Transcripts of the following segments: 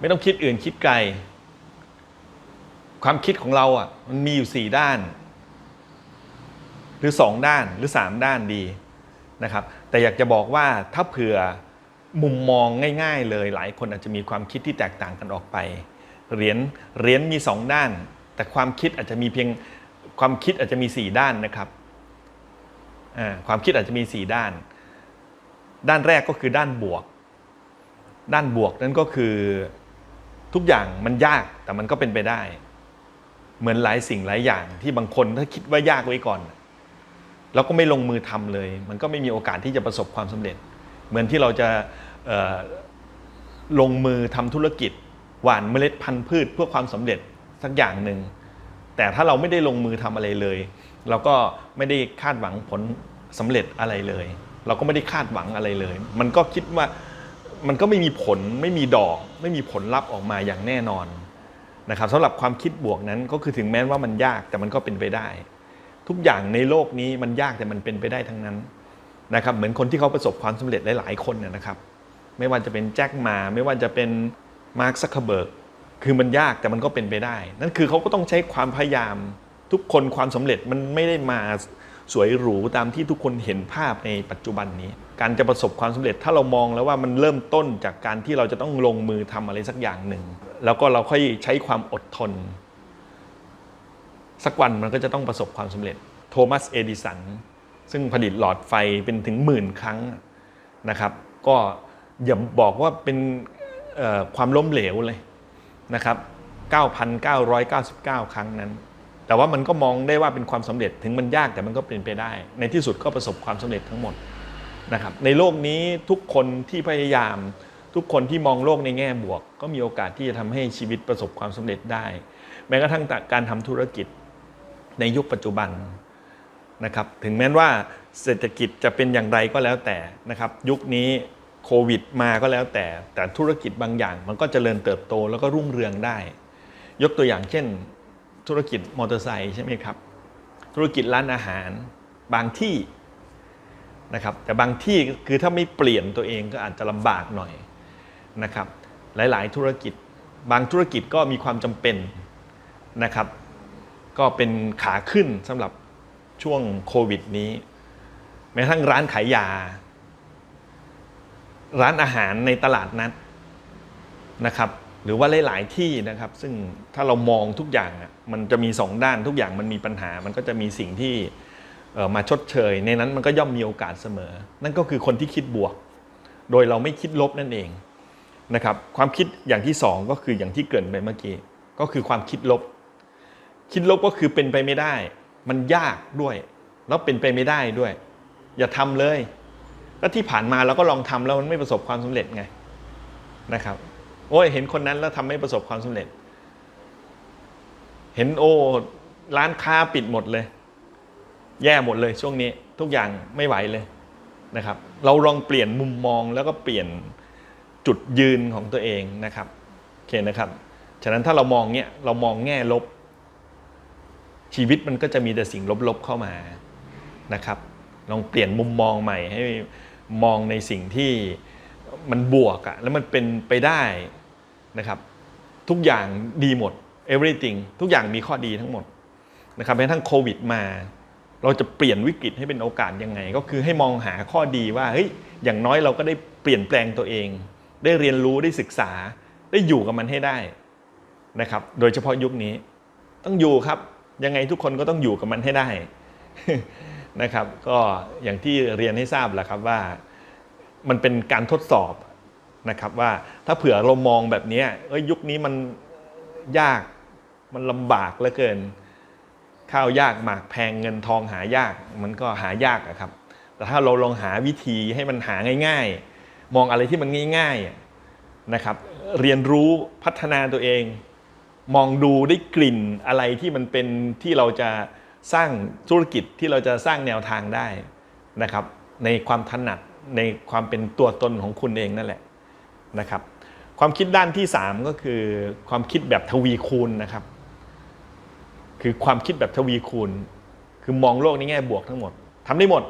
ไม่ต้องคิดอื่นคิดไกล ความคิดของเราอะมันมีอยู่สี่ด้าน หรือสองด้านหรือสามด้านดีนะครับ แต่อยากจะบอกว่าถ้าเผื่อมุมมองง่ายๆเลยหลายคนอาจจะมีความคิดที่แตกต่างกันออกไปเหรียญเหรียญมีสองด้าน แต่ความคิดอาจจะมีเพียงความคิดอาจจะมีสี่ด้านนะครับความคิดอาจจะมีสี่ด้าน ด้านแรกก็คือด้านบวก ด้านบวกนั่นก็คือ ทุกอย่างมันยากแต่มันก็เป็นไปได้ เหมือนหลายสิ่งหลายอย่างที่บางคนถ้าคิดว่ายากไว้ก่อน แล้วก็ไม่ลงมือทำเลย มันก็ไม่มีโอกาสที่จะประสบความสำเร็จ เหมือนที่เราจะลงมือทำธุรกิจ หว่านเมล็ดพันธุ์พืชเพื่อความสำเร็จสักอย่างหนึ่งแต่ถ้าเราไม่ได้ลงมือทำอะไรเลย เราก็ไม่ได้คาดหวังผลสำเร็จอะไรเลย เราก็ไม่ได้คาดหวังอะไรเลย มันก็คิดว่า มันก็ไม่มีผลไม่มีดอก ไม่มีผลลัพธ์ออกมาอย่างแน่นอนนะครับสำหรับความคิดบวกนั้นก็คือถึงแม้ว่ามันยากแต่มันก็เป็นไปได้ ทุกอย่างในโลกนี้มันยากแต่มันเป็นไปได้ทั้งนั้นนะครับเหมือนคนที่เขาประสบความสำเร็จหลาย ๆ คนเนยนะครับ ไม่ว่าจะเป็นแจ็คมาไม่ว่าจะเป็นมาร์คซักเคเบิร์กคือมันยากแต่มันก็เป็นไปได้ นั่นคือเขาก็ต้องใช้ความพยายามทุกคนความสำเร็จมันไม่ได้มาสวยหรูตามที่ทุกคนเห็นภาพในปัจจุบันนี้ การจะประสบความสำเร็จ ถ้าเรามองแล้วว่ามันเริ่มต้นจากการที่เราจะต้องลงมือทำอะไรสักอย่างหนึ่ง แล้วก็เราค่อยใช้ความอดทน สักวันมันก็จะต้องประสบความสำเร็จ โทมัสเอดิสันซึ่งผลิตหลอดไฟเป็นถึงหมื่นครั้งนะครับ ก็อย่าบอกว่าเป็นความล้มเหลวเลยนะครับ 9,999 ครั้งนั้น แต่ว่ามันก็มองได้ว่าเป็นความสำเร็จถึงมันยากแต่มันก็เป็นไปได้ ในที่สุดก็ประสบความสำเร็จทั้งหมด นะครับในโลกนี้ทุกคนที่พยายาม ทุกคนที่มองโลกในแง่บวก ก็มีโอกาสที่จะทำให้ชีวิตประสบความสำเร็จได้ แม้กระทั่งการทำธุรกิจในยุคปัจจุบันนะครับถึงแม้ว่าเศรษฐกิจจะเป็นอย่างไรก็แล้วแต่นะครับ ยุคนี้โควิดมาก็แล้วแต่ แต่ธุรกิจบางอย่าง มันก็เจริญเติบโตแล้วก็รุ่งเรืองได้ ยกตัวอย่างเช่น ธุรกิจมอเตอร์ไซค์ใช่ไหมครับ ธุรกิจร้านอาหาร บางที่ นะครับแต่บางที่คือถ้าไม่เปลี่ยนตัวเองก็อาจจะลำบากหน่อยนะครับหลาย ๆ ธุรกิจ บางธุรกิจก็มีความจำเป็นนะครับ ก็เป็นขาขึ้นสำหรับช่วงโควิดนี้ แม้กระทั่งร้านขายยา ร้านอาหารในตลาดนัดนะครับหรือว่าหลาย ๆ ที่นะครับ ซึ่งถ้าเรามองทุกอย่างมันจะมีสองด้านทุกอย่างมันมีปัญหา มันก็จะมีสิ่งที่ มาชดเชย ในนั้นมันก็ย่อมมีโอกาสเสมอ นั่นก็คือคนที่คิดบวก โดยเราไม่คิดลบนั่นเองนะครับความคิดอย่างที่สองก็คืออย่างที่เกรินไปเมื่อกี้ ก็คือความคิดลบ คิดลบก็คือเป็นไปไม่ได้ มันยากด้วย แล้วเป็นไปไม่ได้ด้วย อย่าทำเลยก็ที่ผ่านมาเราก็ลองทำแล้วมันไม่ประสบความสำเร็จไงนะครับโอ้ยเห็นคนนั้นแล้วทำไม่ประสบความสำเร็จ เห็นโอ้ร้านค้าปิดหมดเลย แย่หมดเลยช่วงนี้ทุกอย่างไม่ไหวเลยนะครับ เราลองเปลี่ยนมุมมองแล้วก็เปลี่ยนจุดยืนของตัวเองนะครับโอเคนะครับ ฉะนั้นถ้าเรามองเนี้ยเรามองแง่ลบ ชีวิตมันก็จะมีแต่สิ่งลบๆเข้ามานะครับ ลองเปลี่ยนมุมมองใหม่ให้มองในสิ่งที่มันบวกอะแล้วมันเป็นไปได้นะครับ ทุกอย่างดีหมด everything ทุกอย่างมีข้อดีทั้งหมดนะครับแม้ทั่งโควิดมา เราจะเปลี่ยนวิกฤตให้เป็นโอกาสยังไง ก็คือให้มองหาข้อดีว่าเฮ้ยอย่างน้อยเราก็ได้เปลี่ยนแปลงตัวเอง ได้เรียนรู้ได้ศึกษา ได้อยู่กับมันให้ได้นะครับ โดยเฉพาะยุคนี้ ต้องอยู่ครับยังไงทุกคนก็ต้องอยู่กับมันให้ได้นะครับ ก็อย่างที่เรียนให้ทราบแหละครับว่ามันเป็นการทดสอบนะครับว่าถ้าเผื่อเรามองแบบนี้เอ้ยยุคนี้มันยากมันลำบากเหลือเกิน ข้าวยากหมากแพงเงินทองหายากมันก็หายากอะครับ แต่ถ้าเราลองหาวิธีให้มันหาง่าย ๆ มองอะไรที่มันง่ายๆนะครับเรียนรู้พัฒนาตัวเอง มองดูได้กลิ่นอะไรที่มันเป็นที่เราจะสร้างธุรกิจที่เราจะสร้างแนวทางได้นะครับ ในความถนัดในความเป็นตัวตนของคุณเองนั่นแหละนะครับ ความคิดด้านที่ 3 ก็คือความคิดแบบทวีคูณนะครับ คือความคิดแบบทวีคูณ คือมองโลกในแง่บวกทั้งหมดทำได้หมด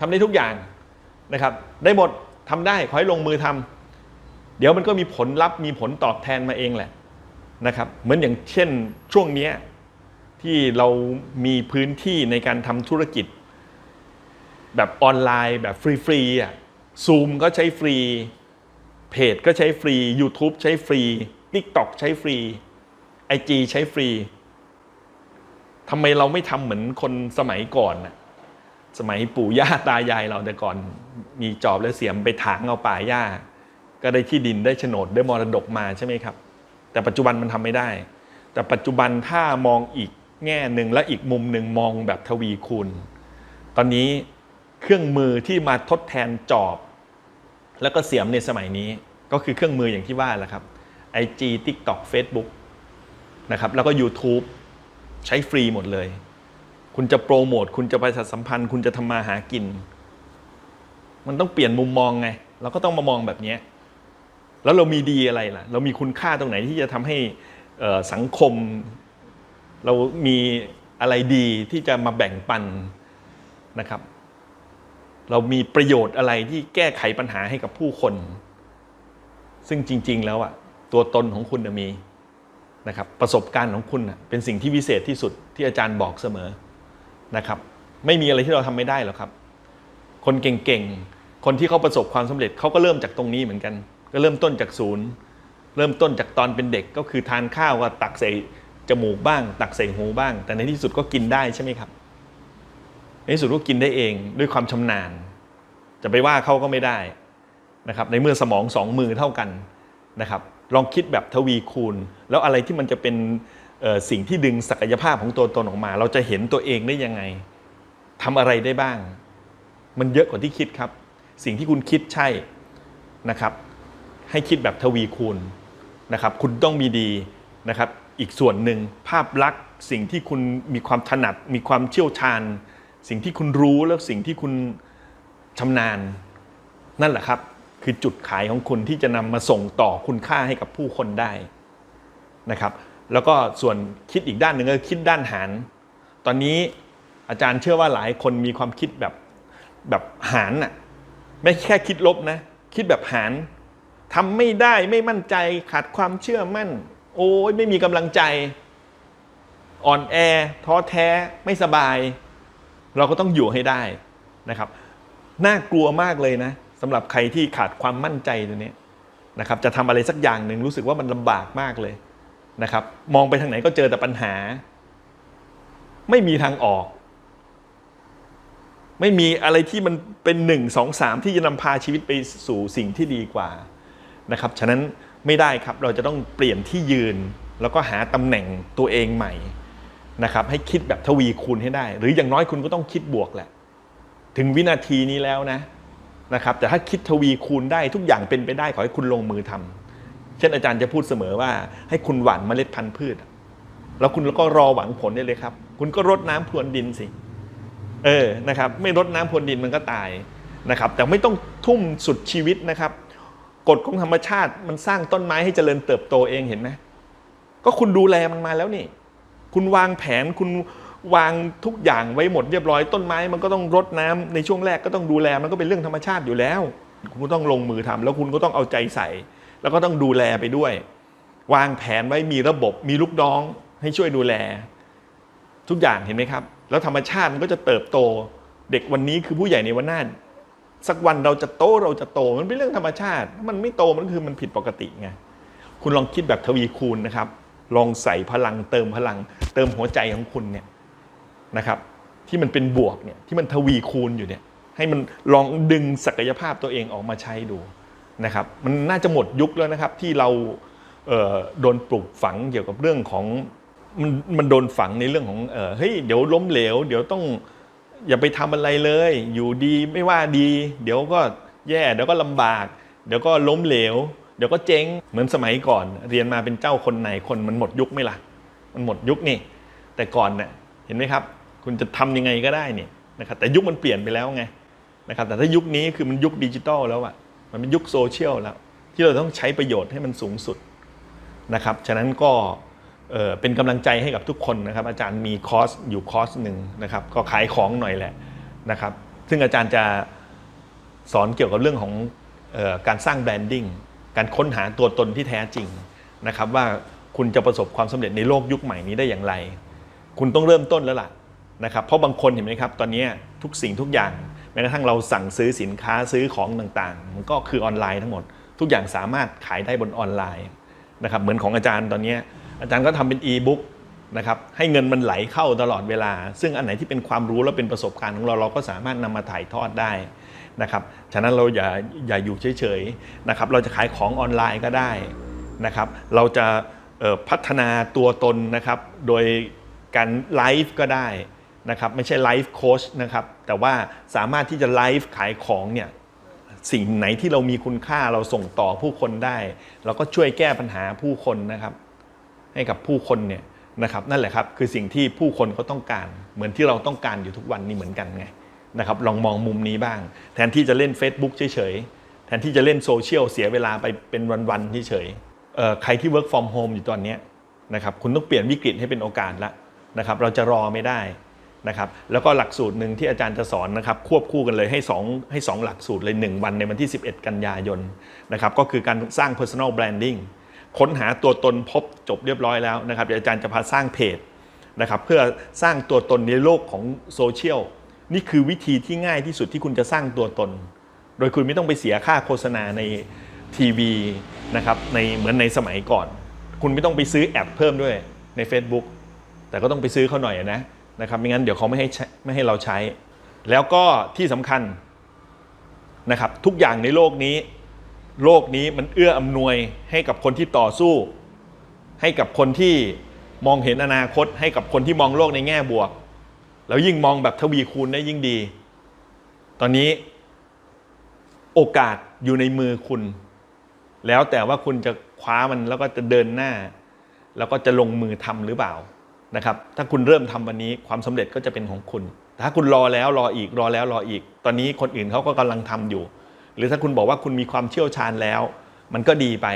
ทำได้ทุกอย่างนะครับ ได้หมดทำได้ขอให้ลงมือทเดี๋ยวมันก็มีผลลัพธ์มีผลตอบแทนมาเองแหละนะครับ เหมือนอย่างเช่นช่วงนี้ที่เรามีพื้นที่ในการทำธุรกิจ แบบออนไลน์แบบฟรีๆอะซูมก็ใช้ฟรี เพจก็ใช้ฟรี YouTube ใช้ฟรี TikTok ใช้ฟรี IG ใช้ฟรี ทำไมเราไม่ทำเหมือนคนสมัยก่อนน่ะสมัยปู่ย่าตายายเราแต่ก่อนมีจอบและเสียมไปถางเอาป่าหญ้า ก็ได้ที่ดินได้โฉนดได้มรดกมาใช่ไหมครับ แต่ปัจจุบันมันทำไม่ได้ แต่ปัจจุบันถ้ามองอีกแง่หนึ่งและอีกมุมหนึ่งมองแบบทวีคูณ ตอนนี้เครื่องมือที่มาทดแทนจอบ แล้วก็เสียมในสมัยนี้ก็คือเครื่องมืออย่างที่ว่าแหละครับ IG TikTok Facebook นะครับแล้วก็ YouTube ใช้ฟรีหมดเลย คุณจะโปรโมท คุณจะประชาสัมพันธ์ คุณจะทำมาหากิน มันต้องเปลี่ยนมุมมองไง เราก็ต้องมามองแบบนี้แล้วเรามีดีอะไรล่ะ เรามีคุณค่าตรงไหนที่จะทำให้สังคม เรามีอะไรดีที่จะมาแบ่งปันนะครับ เรามีประโยชน์อะไรที่แก้ไขปัญหาให้กับผู้คน ซึ่งจริง ๆ แล้วอะตัวตนของคุณน่ะมี นะครับประสบการณ์ของคุณเป็นสิ่งที่วิเศษที่สุดที่อาจารย์บอกเสมอนะครับ ไม่มีอะไรที่เราทำไม่ได้หรอกครับ คนเก่งๆ คนที่เขาประสบความสำเร็จเขาก็เริ่มจากตรงนี้เหมือนกัน ก็เริ่มต้นจากศูนย์เริ่มต้นจากตอนเป็นเด็กก็คือทานข้าวก็ตักใส่จมูกบ้าง ตักใส่หูบ้าง แต่ในที่สุดก็กินได้ใช่ไหมครับ ในที่สุดก็กินได้เองด้วยความชำนาญ จะไปว่าเขาก็ไม่ได้นะครับ ในเมื่อสมองสองมือเท่ากันนะครับ ลองคิดแบบทวีคูณ แล้วอะไรที่มันจะเป็นสิ่งที่ดึงศักยภาพของตัวตนออกมา เราจะเห็นตัวเองได้ยังไงทำอะไรได้บ้าง มันเยอะกว่าที่คิดครับ สิ่งที่คุณคิดใช่นะครับ ให้คิดแบบทวีคูณนะครับ คุณต้องมีดีนะครับ อีกส่วนหนึ่งภาพลักษณ์ สิ่งที่คุณมีความถนัด มีความเชี่ยวชาญ สิ่งที่คุณรู้แล้วสิ่งที่คุณชำนาญ นั่นแหละครับ คือจุดขายของคุณที่จะนำมาส่งต่อคุณค่าให้กับผู้คนได้นะครับ แล้วก็ส่วนคิดอีกด้านหนึ่งก็คิดด้านหาร ตอนนี้อาจารย์เชื่อว่าหลายคนมีความคิดแบบแบบหารน่ะไม่แค่คิดลบนะ คิดแบบหารทำไม่ได้ไม่มั่นใจขาดความเชื่อมั่น โอ้ยไม่มีกำลังใจอ่อนแอท้อแท้ไม่สบาย เราก็ต้องอยู่ให้ได้นะครับ น่ากลัวมากเลยนะ สำหรับใครที่ขาดความมั่นใจตัวนี้นะครับจะทำอะไรสักอย่างหนึ่งรู้สึกว่ามันลำบากมากเลยนะครับ มองไปทางไหนก็เจอแต่ปัญหา ไม่มีทางออก ไม่มีอะไรที่มันเป็นหนึ่งสองสามที่จะนำพาชีวิตไปสู่สิ่งที่ดีกว่านะครับฉะนั้นไม่ได้ครับเราจะต้องเปลี่ยนที่ยืน แล้วก็หาตำแหน่งตัวเองใหม่นะครับให้คิดแบบทวีคูณให้ได้ หรืออย่างน้อยคุณก็ต้องคิดบวกแหละ ถึงวินาทีนี้แล้วนะ นะครับแต่ถ้าคิดทวีคูณได้ทุกอย่างเป็นไปได้ขอให้คุณลงมือทำเช่นอาจารย์จะพูดเสมอว่า ให้คุณหว่านเมล็ดพันธุ์พืช แล้วคุณก็รอหวังผลได้เลยครับ คุณก็รดน้ำพรวนดินสิเออนะครับ ไม่รดน้ำพรวนดินมันก็ตายนะครับ แต่ไม่ต้องทุ่มสุดชีวิตนะครับ กฎของธรรมชาติมันสร้างต้นไม้ให้เจริญเติบโตเองเห็นไหมก็คุณดูแลมันมาแล้วนี่ คุณวางแผนคุณ วางทุกอย่างไว้หมดเรียบร้อยต้นไม้มันก็ต้องรดน้ำในช่วงแรกก็ต้องดูแลมันก็เป็นเรื่องธรรมชาติอยู่แล้ว คุณก็ต้องลงมือทำแล้วคุณก็ต้องเอาใจใส่ แล้วก็ต้องดูแลไปด้วย วางแผนไว้มีระบบมีลูกน้องให้ช่วยดูแล ทุกอย่างเห็นไหมครับ แล้วธรรมชาติมันก็จะเติบโต เด็กวันนี้คือผู้ใหญ่ในวันหน้าสักวันเราจะโตเราจะโตมันเป็นเรื่องธรรมชาติถ้ามันไม่โตมันคือมันผิดปกติไงคุณลองคิดแบบทวีคูณนะครับ ลองใส่พลังเติมพลัง เติมหัวใจของคุณเนี่ย นะครับที่มันเป็นบวกเนี่ยที่มันทวีคูณอยู่เนี่ยให้มันลองดึงศักยภาพตัวเองออกมาใช้ดูนะครับมันน่าจะหมดยุคแล้วนะครับที่เราเโดนปลูกฝังเกี่ยวกับเรื่องของมันมันโดนฝังในเรื่องของเฮ้ยเดี๋ยวล้มเหลว เดี๋ยวต้องอย่าไปทำอะไรเลย อยู่ดีไม่ว่าดี เดี๋ยวก็แย่เดี๋ยวก็ลำบาก เดี๋ยวก็ล้มเหลว เดี๋ยวก็เจ๊งเหมือนสมัยก่อน เรียนมาเป็นเจ้าคนไหนคนมันหมดยุคไหมล่ะ มันหมดยุคนี่แต่ก่อนเน่ยเห็นไหมครับ คุณจะทำยังไงก็ได้นี่นะครับแต่ยุคมันเปลี่ยนไปแล้วไงนะครับแต่ถ้ายุคนี้คือมันยุคดิจิตอลแล้วอะมันเป็นยุคโซเชียลแล้ว ที่เราต้องใช้ประโยชน์ให้มันสูงสุดนะครับฉะนั้นก็เออเป็นกำลังใจให้กับทุกคนนะครับ อาจารย์มีคอร์สอยู่คอร์สหนึ่งนะครับ ก็ขายของหน่อยแหละนะครับ ซึ่งอาจารย์จะสอนเกี่ยวกับเรื่องของออการสร้างแบรนดิ้งการค้นหาตัวตนที่แท้จริงนะครับ ว่าคุณจะประสบความสำเร็จในโลกยุคใหม่นี้ได้อย่างไร คุณต้องเริ่มต้นแล้วล่ะ นะครับเพราะบางคนเห็นไหมครับตอนนี้ทุกสิ่งทุกอย่างแม้กระทั่งเราสั่งซื้อสินค้าซื้อของต่างๆ มันก็คือออนไลน์ทั้งหมด ทุกอย่างสามารถขายได้บนออนไลน์นะครับเหมือนของอาจารย์ตอนนี้อาจารย์ก็ทำเป็นอีบุ๊กนะครับให้เงินมันไหลเข้าตลอดเวลา ซึ่งอันไหนที่เป็นความรู้และเป็นประสบการณ์ของเราเราก็สามารถนำมาถ่ายทอดได้นะครับฉะนั้นเราอย่าอย่าอยู่เฉยๆนะครับเราจะขายของออนไลน์ก็ได้นะครับเราจะพัฒนาตัวตนนะครับโดยการไลฟ์ก็ได้ นะครับไม่ใช่ไลฟ์โค้ชนะครับแต่ว่าสามารถที่จะไลฟ์ขายของเนี่ยสิ่งไหนที่เรามีคุณค่าเราส่งต่อผู้คนได้ เราก็ช่วยแก้ปัญหาผู้คนนะครับ ให้กับผู้คนเนี่ยนะครับนั่นแหละครับคือสิ่งที่ผู้คนเขาต้องการ เหมือนที่เราต้องการอยู่ทุกวันนี้เหมือนกันไงนะครับลองมองมุมนี้บ้าง แทนที่จะเล่น Facebook เฉยๆแทนที่จะเล่นโซเชียลเสียเวลาไปเป็นวันๆเฉยๆเอ่อใครที่ work from home อยู่ตอนนี้นะครับคุณต้องเปลี่ยนวิกฤตให้เป็นโอกาสละนะครับเราจะรอไม่ได้ นะครับแล้วก็หลักสูตรหนึ่งที่อาจารย์จะสอนนะครับควบคู่กันเลยให้2ให้ 2 หลักสูตรเลย 1 วันในวันที่ 11 กันยายนนะครับก็คือการสร้าง personal branding ค้นหาตัวตนพบจบเรียบร้อยแล้วนะครับเดี๋ยวอาจารย์จะพาสร้างเพจนะครับเพื่อสร้างตัวตนในโลกของโซเชียลนี่คือวิธีที่ง่ายที่สุดที่คุณจะสร้างตัวตน โดยคุณไม่ต้องไปเสียค่าโฆษณาในทีวีนะครับในเหมือนในสมัยก่อน คุณไม่ต้องไปซื้อแอดเพิ่มด้วยใน Facebook แต่ก็ต้องไปซื้อเขาหน่อยนะ นะครับไม่งั้นเดี๋ยวเขาไม่ให้ไม่ให้เราใช้ แล้วก็ที่สำคัญนะครับทุกอย่างในโลกนี้ โลกนี้มันเอื้ออำนวยให้กับคนที่ต่อสู้ ให้กับคนที่มองเห็นอนาคต ให้กับคนที่มองโลกในแง่บวก แล้วยิ่งมองแบบทวีคูณได้ยิ่งดี ตอนนี้โอกาสอยู่ในมือคุณ แล้วแต่ว่าคุณจะคว้ามันแล้วก็จะเดินหน้า แล้วก็จะลงมือทำหรือเปล่า นะครับถ้าคุณเริ่มทำวันนี้ความสำเร็จก็จะเป็นของคุณแต่ถ้าคุณรอแล้วรออีกรอแล้วรออีก ตอนนี้คนอื่นเขาก็กำลังทำอยู่ หรือถ้าคุณบอกว่าคุณมีความเชี่ยวชาญแล้ว มันก็ดีไป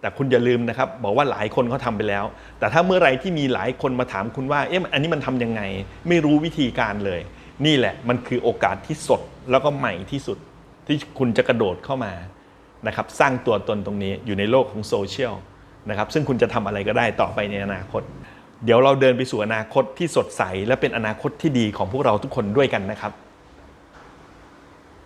แต่คุณอย่าลืมนะครับ บอกว่าหลายคนเขาทำไปแล้ว แต่ถ้าเมื่อไรที่มีหลายคนมาถามคุณว่าเอ๊ะอันนี้มันทำยังไง ไม่รู้วิธีการเลย นี่แหละมันคือโอกาสที่สดแล้วก็ใหม่ที่สุด ที่คุณจะกระโดดเข้ามานะครับสร้างตัวตนตรงนี้อยู่ในโลกของโซเชียลนะครับซึ่งคุณจะทำอะไรก็ได้ต่อไปในอนาคต เดี๋ยวเราเดินไปสู่อนาคตที่สดใส และเป็นอนาคตที่ดีของพวกเราทุกคนด้วยกันนะครับ